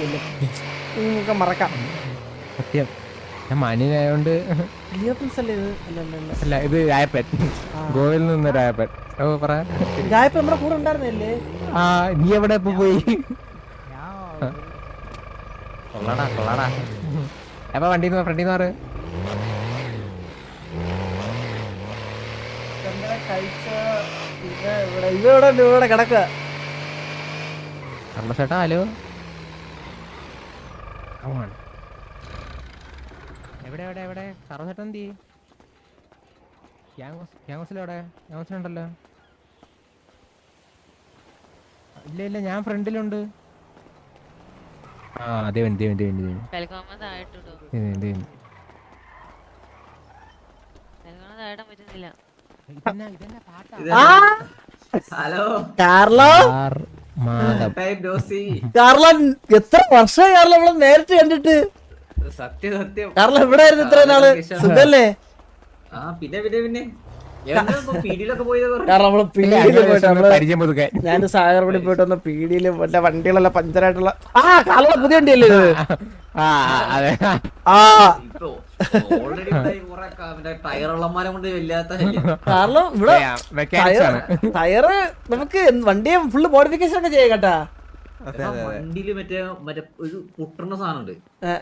ചെല്ലും നമുക്ക് മറക്കാം. സത്യം. ഞാൻ മാന്യനായോണ്ട് അല്ലേ ഇത്? അല്ല അല്ല അല്ല. അല്ല ഇത് രായപ്പൻ. ഗോവയിൽ നിന്ന് രായപ്പൻ. ഓ പറ. ഗായപ്പ് നമ്മുടെ കൂടെ ഉണ്ടായിരുന്നല്ലേ? ആ നീ എവിടെ ഇപ്പൊ പോയി? കൊള്ളടാ കൊള്ളടാ. അപ്പൊ വണ്ടി ഫ്രണ്ടിൽ നിന്ന് കഴിച്ച ഇവിടെ ഇവിടെ ഇവിടെ കിടക്കുക. ചേട്ടാ ഹലോ. On. എവിടെ എവിടെ എവിടെ? സർവചേട്ടൻ എന്തി ഗ്യാങ്സിലെവിടെ ഗ്യാങ്സിലുണ്ടല്ലോ. ഇല്ല ഇല്ല ഞാൻ ഫ്രണ്ടിലുണ്ട്. ആ അതെ വേണ്ടി ഇതന്നെ പാട്ടാ? ആ! ഹലോ? കാർലോ? കാർലോ എത്ര വർഷമായി കാർലോ നമ്മളെ നേരിട്ട് കണ്ടിട്ട്? സത്യം സത്യം. കാർലോ എവിടെ ആയിരുന്നു ഇത്ര നാൾ? സുഖല്ലേ? ആ പിന്നെ പിന്നെ പിന്നെ. ഞാൻ സാഗർപടി പോയിട്ട് വന്ന പീടിയിൽ മറ്റേ വണ്ടികളെല്ലാം പഞ്ചറായിട്ടുള്ള ആ കാലുള്ള പുതിയ വണ്ടിയല്ലേ ഇത്? ആ ആ, അതെ. ആ. ഓൾറെഡി ടയറുള്ളമാരെ കൊണ്ട് വല്ലാത്ത. കാർലോ ഇവിടെ ടയറ് നമുക്ക് വണ്ടിയെ ഫുള്ള് മോഡിഫിക്കേഷൻ ഒക്കെ ചെയ്യാം കേട്ടാ. വണ്ടിയിൽ മറ്റേ മറ്റേ ഒരു പൊട്ടുന്ന സാധനം ഉണ്ട് ആ,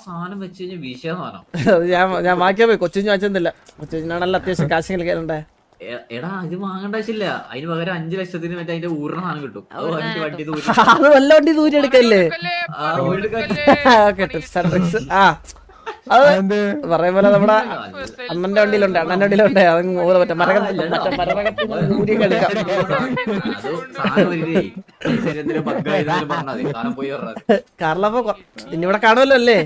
സാധനം വെച്ച് കഴിഞ്ഞാൽ വിഷയ സാധനം. ഞാൻ ഞാൻ വാങ്ങിയാ പോയി. കൊച്ചിന് കൊച്ചു ആണല്ലോ അത്യാവശ്യം കാശ് കളിക്കാനുണ്ടേ എടാ ഇത് വാങ്ങേണ്ട ആവശ്യമില്ല. അതിന് പകരം അഞ്ചു ലക്ഷത്തിന് മറ്റേ അതിന്റെ ഊരണ സാധനം കിട്ടും. വണ്ടി തൂരി അത് വല്ല വണ്ടി ദൂരെ എടുക്കല്ലേ? ആ അത് പറയും പോലെ നമ്മുടെ അണ്ണന്റെ വണ്ടിയിലുണ്ട്. അണ്ണന്റെ വണ്ടിയിലുണ്ട്. അത് മറ്റേ മറ്റേ എടുക്കാം. പോയി പറഞ്ഞാ മതി. ഇന്നിവിടെ കാണുമല്ലോ അല്ലേ?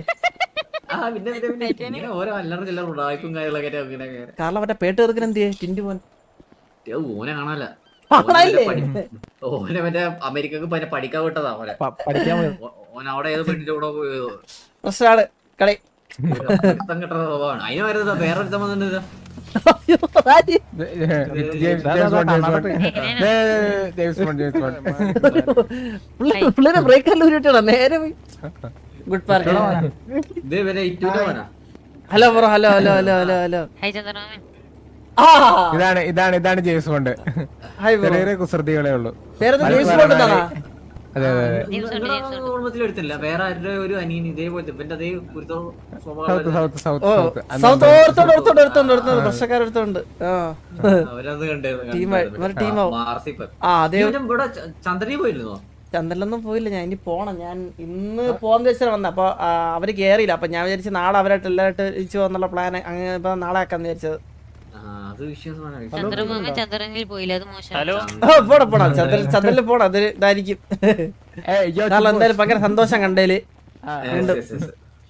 മറ്റേ പേട്ട് തീർക്കുന്ന എന്ത് ചെയ്യേ പോൻ ഓനെ കാണാല ഓനെ മറ്റേ അമേരിക്കക്ക് പഠിക്കാൻ വിട്ടതാ ഓനെ പഠിക്കാൻ ഓൻ അവിടെ ഏത് പെണ്ണിന്റെ കൂടെ പ്രശ്നമാണ് കളി അതിന് വരുന്നത്. പിള്ളേര് ബ്രേക്കറിൽ നേരെ good park hello bro hello hello hello hello hello. ഇതാണ് ഇതാണ് ഇതാണ് ജെയിംസ് ബോണ്ട് ബ്രോ. ചെറിയ കുസൃതികളേ ഉള്ളൂ. ജെയിംസ് ബോണ്ട് എടുത്തില്ല. വേറെ ആരുടെ ഒരു അനിയൻ ഇതേപോലത്തെ ഇവന്റെ അതേ പ്രശ്നക്കാരെടുത്തോണ്ട് അവരത് കണ്ടേ ടീമാവും ചന്ദ്രനി പോയിരുന്നോ? ചന്ദ്രനൊന്നും പോയില്ല. ഞാൻ ഇനി പോണം. ഞാൻ ഇന്ന് പോകാന്ന് വെച്ചാൽ വന്ന. അപ്പൊ അവർ അവർ കേറിയില്ല. അപ്പൊ ഞാൻ വിചാരിച്ചു നാളെ അവരായിട്ട് എല്ലാവരായിട്ട് ഇരിച്ചു പോകാന്നുള്ള പ്ലാൻ അങ്ങനെ ഇപ്പൊ നാളെ ആക്കാന്ന് വിചാരിച്ചത്. ചന്ദ്രനിൽ പോയില്ല. അത് മോശം. ചന്ദ്രൻ ചന്ദ്രനിൽ അത് ഇതായിരിക്കും. നാളെ എന്തായാലും ഭയങ്കര സന്തോഷം കണ്ടേൽ.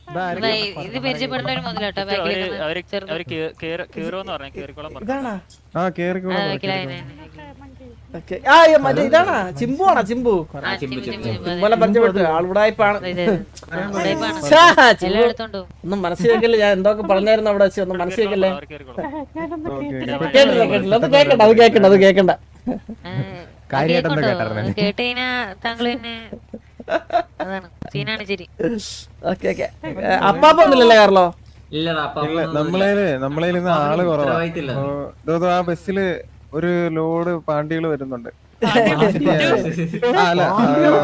ഇത് ഒരു മുതലാട്ടോ ഇതാണാ? ആ കേറിക്കോളൂ ഓക്കെ. ആ ഈ മറ്റേ ഇതാണാ? ചിമ്പു. ആണോ ചിമ്പു പോലെ പരിചയപ്പെട്ടു. ആളുടായ്പാണ് ഒന്നും മനസ്സിൽ വെക്കല്ലേ ഞാൻ എന്തൊക്കെ പറഞ്ഞായിരുന്നു അവിടെ വെച്ച്? ഒന്നും മനസ്സിൽ വെക്കല്ലേ അവർ കേറിക്കോളാം. കേട്ടില്ല കേട്ടില്ല അത് കേക്കണ്ട അത് കേക്കണ്ട അത് കേക്കണ്ട. കാര്യമായിട്ട് എന്താ കേട്ടായിരുന്നെ? താങ്കൾ തന്നെ അതാണ് സീനാണ് ശരി ഓക്കെ ഓക്കെ. അപ്പാപ്പ ഒന്നുമില്ലല്ലേ കാർലോ? ഇല്ലടാ അപ്പൊ ഇല്ല നമ്മളേൽ നമ്മളേൽ ഇന്ന് ആൾ കുറവാ. ഉത്തരവാദിത്തമില്ല. ഓ, ഇതോ, ഇതോ ആ ബസ്സിൽ ഒരു ലോഡ് പാണ്ടികൾ വരുന്നുണ്ട്. അല്ല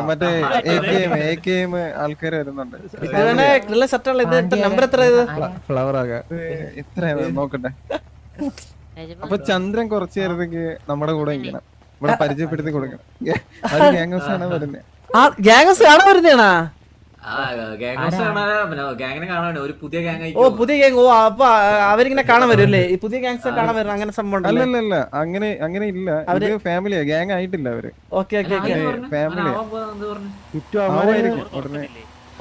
മറ്റേ A K M A K M ആൾക്കാർ വരുന്നുണ്ട്. നമ്പർ എത്ര ഫ്ലവർ ആകാ. ഇത്ര നോക്കട്ടെ. അപ്പൊ ചന്ദ്രൻ കുറച്ചു നേരത്തേക്ക് നമ്മുടെ കൂടെ ഇങ്ങനെ ഇവിടെ പരിചയപ്പെടുത്തി കൊടുക്കണം. അത് ഗ്യാങ്സ് ആണ് വരുന്നത് ഗ്യാങ്സ് കാണാൻ ഒരു പുതിയ ഗ്യാങ് ഓ പുതിയ ഗ്യാങ് ഓ അപ്പൊ അവരിങ്ങനെ കാണാൻ വരും അല്ലേ. ഈ പുതിയ ഗ്യാങ്സ് കാണാൻ വരും അങ്ങനെ സംഭവം അല്ലല്ലല്ല അല്ലല്ല അങ്ങനെ അങ്ങനെ ഇല്ല. അവർ ഫാമിലിയാ ഗാങ് ആയിട്ടില്ല അവർ. Okay okay okay. ഫാമിലി ആവുമായിരിക്കും. ഉടനെ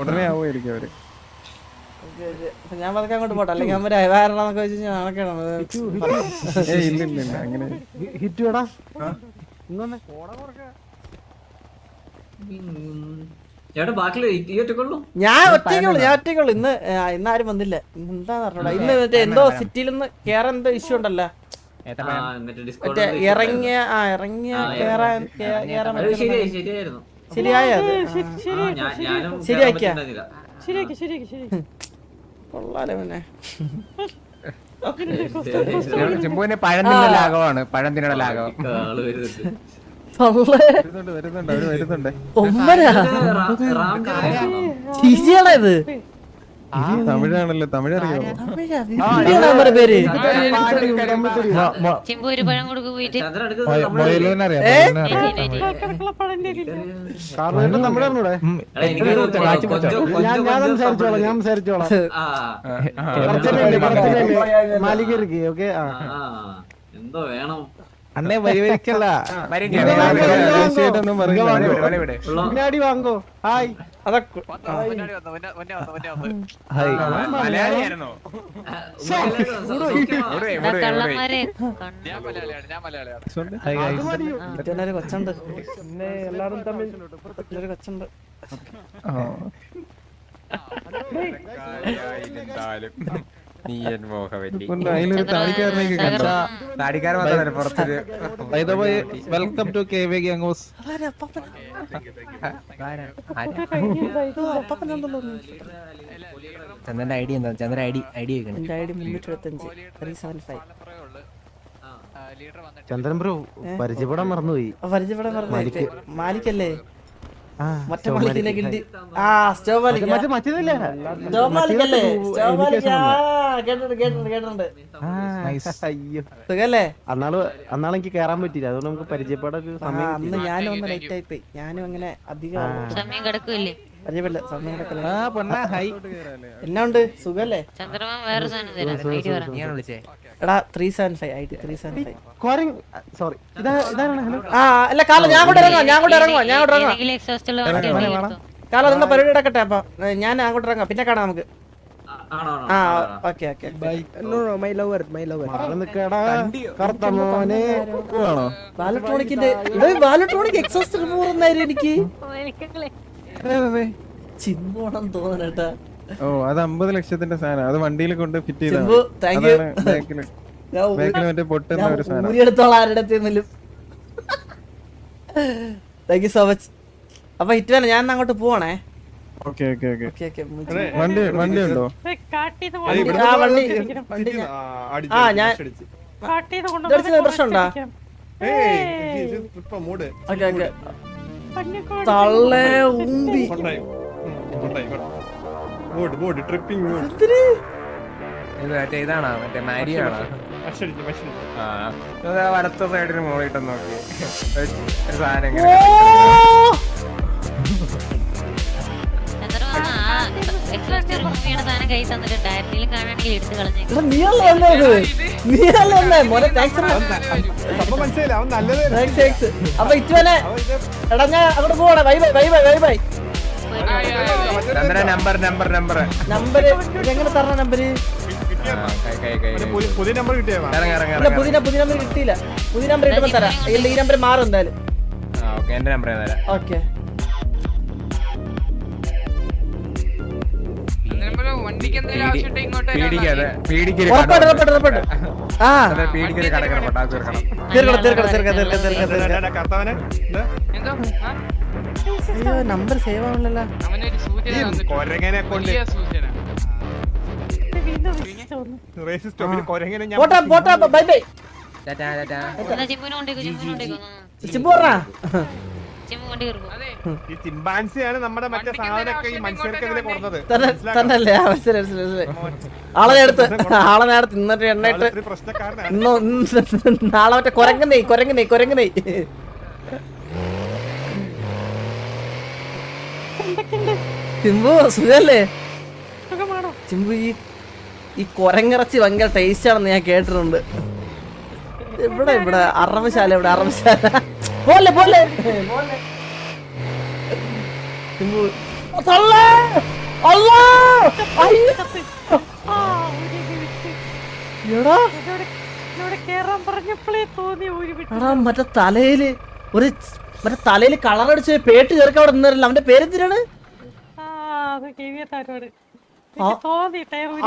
ഉടനെ ആവുമായിരിക്കും അവർ. ഞാൻ പതുക്കെ അങ്ങോട്ട് പോട്ടെ. അല്ലെങ്കിൽ അവർ അയവാരണന്നൊക്കെ വെച്ച് ഞാൻ നടക്കണം ഇല്ല ഇല്ല അങ്ങനെ. ഹിറ്റ് ചേട്ടാ ബാക്കിൽ കോട ഒറ്റക്കുള്ളൂ ഞാൻ ഒറ്റയ്ക്കുള്ളൂ ഞാൻ ഒറ്റയ്ക്കുള്ളൂ ഇന്ന് ഇന്ന് ആരും വന്നില്ല. എന്താ എന്താന്ന് അറിഞ്ഞൂടാ ഇന്ന് മറ്റേ എന്തോ സിറ്റിയിൽ നിന്ന് കേറാൻ എന്തോ ഇഷ്യൂ ഉണ്ടല്ലോ. ആ, മറ്റേ ഇറങ്ങിയ ആ ഇറങ്ങിയ കേറാൻ കേറാൻ അത് ശരിയായി ശരിയാക്കിയ. ശരിയാക്കി ശരിയാക്കി ശരിയാക്കി. കൊള്ളാലോ പിന്നെ ചെമ്പുവിന് പഴം തിന്നൽ ലാഘവമാണ് പഴം തിന്നണ ലാഘവം. ഇത് തമിഴാണല്ലോ തമിഴ് അറിയോ പേര്? ഒരു പഴം പോയിട്ട് ഞാൻ മാലികർക്ക് ഓക്കെ? എന്തോ വേണം. അണ്ണേ ഉള്ള പിന്നാടി വാങ്ങോ ഹായ് അതൊക്കെ കൊച്ചുണ്ട് പിന്നെ എല്ലാരും തമ്മിൽ ഒരു കൊച്ചുണ്ട് അതിലൊരു താടിക്കാരനേക്ക് വെൽക്കം ടു കെ വി ഗംഗോസ് ചന്ദ്രന്റെ ഐഡി എന്താ? ചന്ദ്രൻ ഐഡി ഐഡി വെക്കണം. എന്റെ ഐ ഡി മുന്നൂറ്റി എഴുപത്തഞ്ച് three seven five. Chandran bro പരിചയപ്പെടാൻ മറന്നുപോയി. പരിചയപ്പെടാൻ മറന്നു മാലിക്കല്ലേ? മറ്റേ ആ സ്റ്റോ മാലിക് മറ്റേ മറ്റേതല്ലേ സ്റ്റോ മാലിക്കല്ലേ സ്റ്റോ മാലിക് ആ കേട്ടിട്ടുണ്ട് കേട്ടിട്ടുണ്ട് കേട്ടിട്ടുണ്ട്. അയ്യോ സുഖല്ലേ? അന്നാൾ അന്നാൾ എനിക്ക് കേറാൻ പറ്റില്ല അതുകൊണ്ട് നമുക്ക് പരിചയപ്പെടാൻ ഒരു സമയം അന്ന് ഞാനും ഒന്ന് ലേറ്റ് ആയി പോയി. ഞാനും അങ്ങനെ അധികം സമയം കിടക്കുമല്ലേ പരിചയപ്പെടില്ല സമയം കിടക്കില്ല ആ എന്നാ ഉണ്ട്? സുഖല്ലേ? ചന്ദ്രമാൻ വേറെ സാധനം തരാം. ഐഡി പറ. നീയാണ് വിളിച്ചേ. എടാ three seven five I D three seven five കോരങ് sorry ഇതാ ഇതാണ് ഹലോ. ആ അല്ല കാല ഞാൻ ഇറങ്ങാം ഞാൻ ഇറങ്ങുവാ ഞാൻ അങ്ങോട്ട് ഇറങ്ങാം ഏതെങ്കിലും എക്സോസ്റ്റ് ഉള്ള വണ്ടി ഉണ്ടെങ്കിൽ എടുത്തോ. കാല നിങ്ങളുടെ പരിപാടി അപ്പൊ. ഏ, ഞാൻ അങ്ങോട്ട് ഇറങ്ങാം. പിന്നെ കാണാം നമുക്ക്. ആ, okay okay my lover my lover നിക്കടാ കറുത്ത മോനെ. ആണോ ബാലട്രോണിക്കിന്റെ ഇത് ബാലട്രോണിക് എക്സോസ്റ്റ് റിമൂവർ എന്നായിരുന്നു എനിക്ക്? ചിമ്പോണം തോന്നണേട്ടാ ഓ അത് അമ്പത് ലക്ഷത്തിന്റെ സാധനം. അത് വണ്ടിയിൽ കൊണ്ട് ഫിറ്റ് യു സോ മച്ച് അപ്പൊ ഇറ്റുവേന ഞാൻ അങ്ങോട്ട് പോവാണേ. Okay okay okay. Okay okay. വണ്ടി വണ്ടി ഉണ്ടോ? ആ ഞാൻ- ആ ഞാൻ തള്ളേ ഉമ്പി ഇതാണോ മറ്റേ മാരിയോ ആണോ ആ അത് ആ വലത്തെ സൈഡിന് മുകളിട്ട് നോക്കി സാധനം ചന്ദ്രമാൻ ആ എക്സോസ്റ്റ് റിമൂവ് ചെയ്യണ സാധനം കൈ തന്നിട്ടുണ്ട് ആരെങ്കിലും കാണാണെങ്കിൽ എടുത്ത് കളഞ്ഞേക്കും. നീയല്ലേ? നീയല്ലേ? മോനെ താങ്ക്സ് താങ്ക്സ് താങ്ക്സ് അപ്പൊ ഇറ്റുവനെ എടാ ഞാൻ അങ്ങോട്ട് പോവാണേ bye bye bye bye bye bye Chandran number number number number എങ്ങനെ തരണ നമ്പര് പുതിയ നമ്പർ കിട്ടിയാ? ഇറങ്ങി ഇറങ്ങി ഇല്ല പുതിയ പുതിയ നമ്പർ കിട്ടിയില്ല. പുതിയ നമ്പർ കിട്ടുമ്പോ തരാം. ഈ നമ്പർ മാറും എന്തായാലും. ആ ഓക്കെ എന്റെ നമ്പർ തരാം. ഓക്കെ. എന്നാ ചിമ്മുനെ കൊണ്ടേക്കോ ചിമ്മുനെ കൊണ്ടേക്കോ ചിമ്പു വണ്ടി കയറുമ്പോ ഈ ചിമ്പാൻസിയാണ് നമ്മുടെ മറ്റേ സാധനമൊക്കെ ഈ മനുഷ്യർക്കെതിരെ കൊടുത്തത് തന്നല്ലേ? ആ, മനസ്സിലായി മനസ്സിലായി മനസ്സിലായി. ആളെ നേരത്തെ ആളെ എണ്ണയിട്ട് നാളെ മറ്റേ ഇന്ന് നെയ് നാളെ മറ്റേ കൊരങ്ങുന്നേ നെയ് ചിമ്പു സുഖല്ലേ? ചിമ്പു ഈ ഈ കൊരങ്ങിറച്ചി ഭയങ്കര ടേസ്റ്റ് ആണെന്ന് ഞാൻ കേട്ടിട്ടുണ്ട്. ഇവിടെ ഇവിടെ? അറവശാല ഇവിടെ അറവശാല. പോലെ പോലെ ചിമ്പു തള്ളേ! വിട്ട് എടാ! എടാ മറ്റേ തലയിൽ ഒരു മറ്റേ തലയിൽ കളർ അടിച്ച് പേട്ട് ചേർക്കാൻ അവിടെ നിന്നല്ല അവന്റെ പേരെന്തിനാണ്?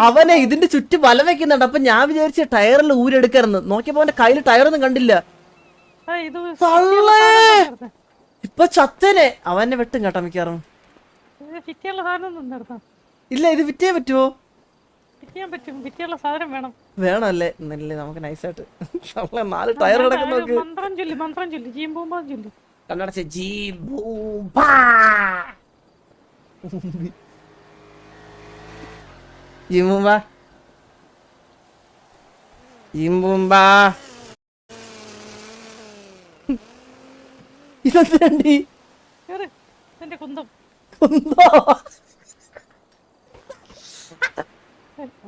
അവനെ ഇതിന്റെ ചുറ്റും വല വെക്കുന്നുണ്ട്. അപ്പൊ ഞാൻ വിചാരിച്ച ടയറിൽ ഊരെടുക്കായിരുന്നു നോക്കിയപ്പോ അവന്റെ കയ്യിൽ ടയറൊന്നും കണ്ടില്ല. ആ, ഇത് തള്ളേ! ഇപ്പൊ ചത്തനെ. അവനെ വെട്ടും കേട്ടോ മിക്കാറും ഇല്ല ഇത് വിറ്റേ പറ്റുമോ വേണം. നമുക്ക് നൈസായിട്ട്. നമ്മളെ നാല് ടയർ കിടക്കുന്ന നോക്ക് മന്ത്രം ചൊല്ലി മന്ത്രം ചൊല്ലി ജീം പോകുമ്പോ ചൊല്ലി കണ്ണടച്ച് ജീ ബൂം പാ. ജിംബൂമ്പാ എന്റെ കുന്തം. കുന്തോ?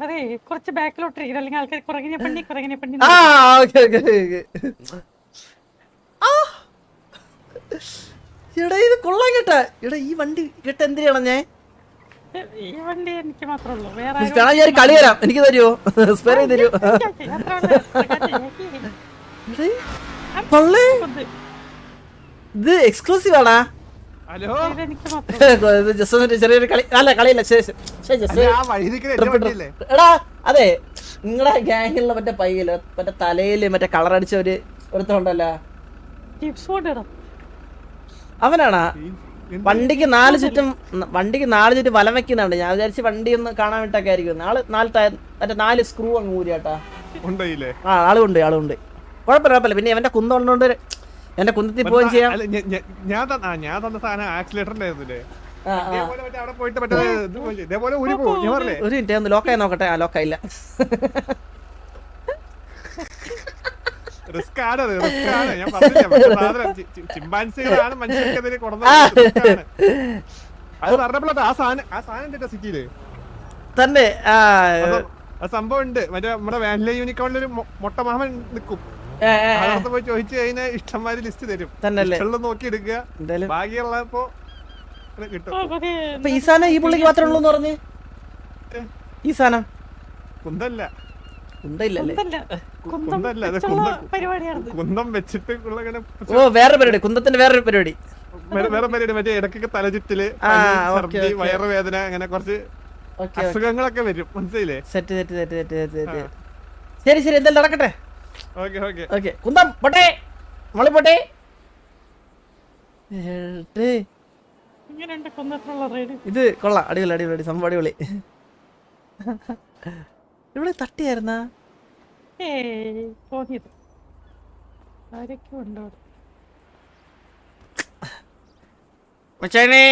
അതെ കുറച്ച് ബാക്കിലോട്ട് ഇരിക്കണം. അല്ലെങ്കിൽ ആൾക്കാർ കുറങ്ങിനെ പണി കുറങ്ങിനെ പണി ആ ഓക്കെ ഓക്കെ എടാ ഇത് കൊള്ളാൻ കേട്ടാ. എടാ ഈ വണ്ടി കേട്ട എന്തിനാണ് ഞാൻ? ഈ വണ്ടി എനിക്ക് മാത്രമേ ഉള്ളൂ. വേറെ ആരും- വേണം ഞാൻ ഒരു കളി തരാം. എനിക്ക് തരുമോ സ്പെയർ ചെയ്ത് തരുമോ കാച്ചി, അത്ര ഉള്ളൂ. കാച്ചി, കാച്ചി. കൊള്ളേ കുന്ത്. ഇത് എക്സ്ക്ലൂസീവ് ആണാ ഹലോ? ജസ്റ്റ് ഒന്ന് ചെറിയൊരു കളി അല്ല കളിയില്ല എടാ അതെ നിങ്ങളെ ഗ്യാങ്ങിലുള്ള മറ്റേ പയ്യൽ മറ്റേ തലയിൽ മറ്റേ കളർ അടിച്ച ഒരു ഒരുത്തുണ്ടല്ലോ ടിപ്സ് കൊണ്ട് ഇടാം അവനാണാ വണ്ടിക്ക് നാല് ചുറ്റും വണ്ടിക്ക് നാല് ചുറ്റും വലം വെക്കുന്നുണ്ട്. ഞാൻ വിചാരിച്ച് വണ്ടി ഒന്ന് കാണാൻ വേണ്ടിട്ടൊക്കെ ആയിരിക്കും. നാളെ നാല് മറ്റേ നാല് സ്ക്രൂ അങ്ങ് ഊരിയാട്ടാ. ആളുണ്ട് ആളുണ്ട്. കുഴപ്പമില്ല കുഴപ്പമില്ല. പിന്നെ അവന്റെ കുന്തം ഉള്ളതുകൊണ്ട് എന്റെ കുന്തത്തിൽ പോവുകയും ചെയ്യാം. ഞാൻ ഞാൻ തന്ന സാധനം ആക്സിലേറ്ററിന്റെ ആയിരുന്നില്ലേ ഒരു മിനിറ്റ് ഒന്ന് ലോക്കായി നോക്കട്ടെ. ആ ലോക്കായില്ല റിസ്ക് ആണ് റിസ്ക് ആണ്. ഞാൻ പറഞ്ഞില്ല ചിമ്പാൻസികളാണ് മനുഷ്യർക്കെതിരെ കൊടുന്നത് അത് ആ സാധനം ആ സാധനം എന്താ സിറ്റിയിൽ? തന്നെ സംഭവം ഉണ്ട്. മറ്റേ നമ്മുടെ വാനില യൂണിക്കോണിൽ ഒരു മൊട്ട മാമൻ നിൽക്കും പോയി ചോദിച്ചു കഴിഞ്ഞാൽ ഇഷ്ടംമാര് ലിസ്റ്റ് തരും. നോക്കി എടുക്കുക എന്തായാലും. ഭാഗ്യമുള്ളപ്പോ കിട്ടും. ഈ സാധനം ഈ പുള്ളിക്ക് മാത്രമേ ഉള്ളൂ എന്ന് പറഞ്ഞ് ഈ സാധനം? കുന്തല്ല. കുന്തം. വെച്ചിട്ട് ഓ വേറെ പരിപാടി. കുന്തത്തിന്റെ വേറൊരു പരിപാടി. വേറെ വേറെ പരിപാടി മറ്റേ ഇടക്കൊക്കെ തലചുറ്റിൽ വയറുവേദന അങ്ങനെ കുറച്ച് അസുഖങ്ങളൊക്കെ വരും. മനസ്സിലായില്ലേ? Set set set set set set. ശരി ശരി. എന്തായാലും നടക്കട്ടെ. Okay okay. ഓക്കെ കുന്തം പോട്ടെ. മളി പോട്ടെ. ഇത് കൊള്ളാം. അടിപൊളി അടിപൊളി അടി സംഭവം അടിപൊളി. ഇവിടെ തട്ടിയായിരുന്ന? ഏയ് തോന്നിയത്. ആരൊക്കെ ഉണ്ടോ അവിടെ? മച്ചാനെ.